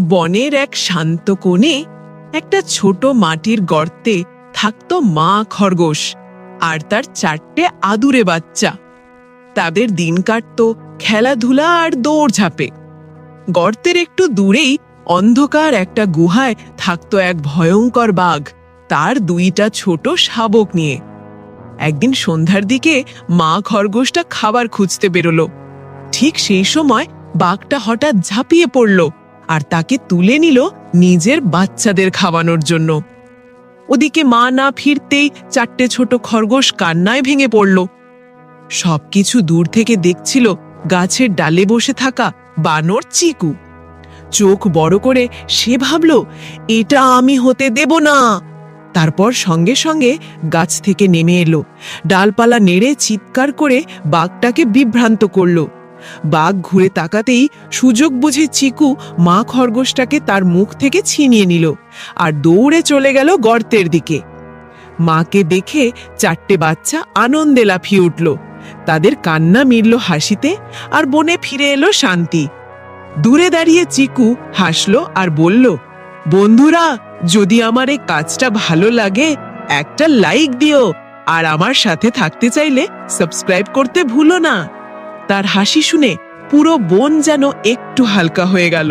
বনের এক শান্ত কোণে একটা ছোট মাটির গর্তে থাকত মা খরগোশ আর তার চারটে আদুরে বাচ্চা। তাদের দিন কাটত খেলাধুলা আর দৌড়ঝাঁপে। গর্তের একটু দূরেই অন্ধকার একটা গুহায় থাকত এক ভয়ঙ্কর বাঘ, তার দুইটা ছোট শাবক নিয়ে। একদিন সন্ধ্যার দিকে মা খরগোশটা খাবার খুঁজতে বেরোলো। ঠিক সেই সময় বাঘটা হঠাৎ ঝাঁপিয়ে পড়ল। আর তাকে তুলে নিল নিজের বাচ্চাদের খাওয়ানোর জন্য। ওদিকে মা না ফিরতেই চারটে ছোট খরগোশ কান্নায় ভেঙে পড়ল। সবকিছু দূর থেকে দেখছিল গাছের ডালে বসে থাকা বানর চিকু। চোখ বড় করে সে ভাবল, এটা আমি হতে দেব না। তারপর সঙ্গে সঙ্গে গাছ থেকে নেমে এলো। ডালপালা নেড়ে চিৎকার করে বাঘটাকে বিভ্রান্ত করল। বাঘ ঘুরে তাকাতেই সুযোগ বুঝে চিকু মা খরগোশটাকে তার মুখ থেকে ছিনিয়ে নিল আর দৌড়ে চলে গেল গর্তের দিকে। মাকে দেখে চারটে বাচ্চা আনন্দে লাফিয়ে উঠল। তাদের কান্না মিলল হাসিতে আর বনে ফিরে এলো শান্তি। দূরে দাঁড়িয়ে চিকু হাসলো আর বলল, বন্ধুরা, যদি আমার এই কাজটা ভালো লাগে, একটা লাইক দিও। আর আমার সাথে থাকতে চাইলে সাবস্ক্রাইব করতে ভুলো না। তার হাসি শুনে পুরো বন যেন একটু হালকা হয়ে গেল।